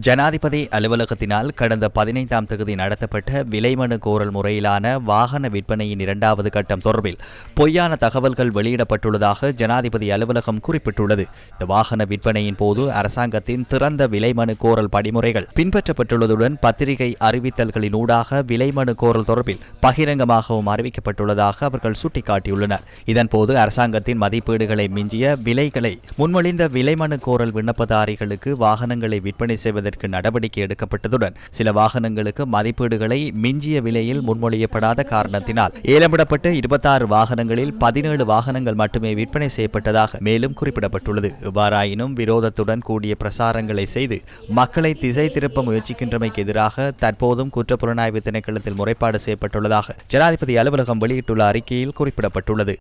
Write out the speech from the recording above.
ஜனாதிபதி அலுவலகத்தினால் கடந்த பதினைந்தாம் தேதி நடத்தப்பட்ட விலைமனு கோரல் முறையிலான வாகன விற்பனையின் இரண்டாவது கட்டம் தொடர்பில் பொய்யான தகவல்கள் வெளியிடப்பட்டுள்ளதாக ஜனாதிபதி அலுவலகம் குறிப்பிட்டுள்ளது. இந்த வாகன விற்பனையின் போது அரசாங்கத்தின் திறந்த விலைமனு கோரல் படிமுறைகள் பின்பற்றப்பட்டுள்ளதுடன் பத்திரிகை அறிவித்தல்களின் ஊடாக விலைமனு கோரல் தொடர்பில் பகிரங்கமாகவும் அறிவிக்கப்பட்டுள்ளதாக அவர்கள் சுட்டிக்காட்டியுள்ளனர். இதன்போது அரசாங்கத்தின் மதிப்பீடுகளை மிஞ்சிய விலைகளை முன்மொழிந்த விலைமனு கோரல் விண்ணப்பதாரிகளுக்கு வாகனங்களை விற்பனை செய்வது செய்வதற்கு நடவடிக்கை எடுக்கப்பட்டதுடன் சில வாகனங்களுக்கு மதிப்பீடுகளை மிஞ்சிய விலையில் முன்மொழியப்படாத காரணத்தினால் ஏலமிடப்பட்ட இருபத்தாறு வாகனங்களில் பதினேழு வாகனங்கள் மட்டுமே விற்பனை செய்யப்பட்டதாக மேலும் குறிப்பிடப்பட்டுள்ளது. இவ்வாறாயினும் விரோதத்துடன் கூடிய பிரசாரங்களை செய்து மக்களை திசை திருப்ப முயற்சிக்கின்றமைக்கு எதிராக தற்போதும் குற்றப்புலனாய்வு திணைக்களத்தில் முறைப்பாடு செய்யப்பட்டுள்ளதாக ஜனாதிபதி அலுவலகம் வெளியிட்டுள்ள அறிக்கையில் குறிப்பிடப்பட்டுள்ளது.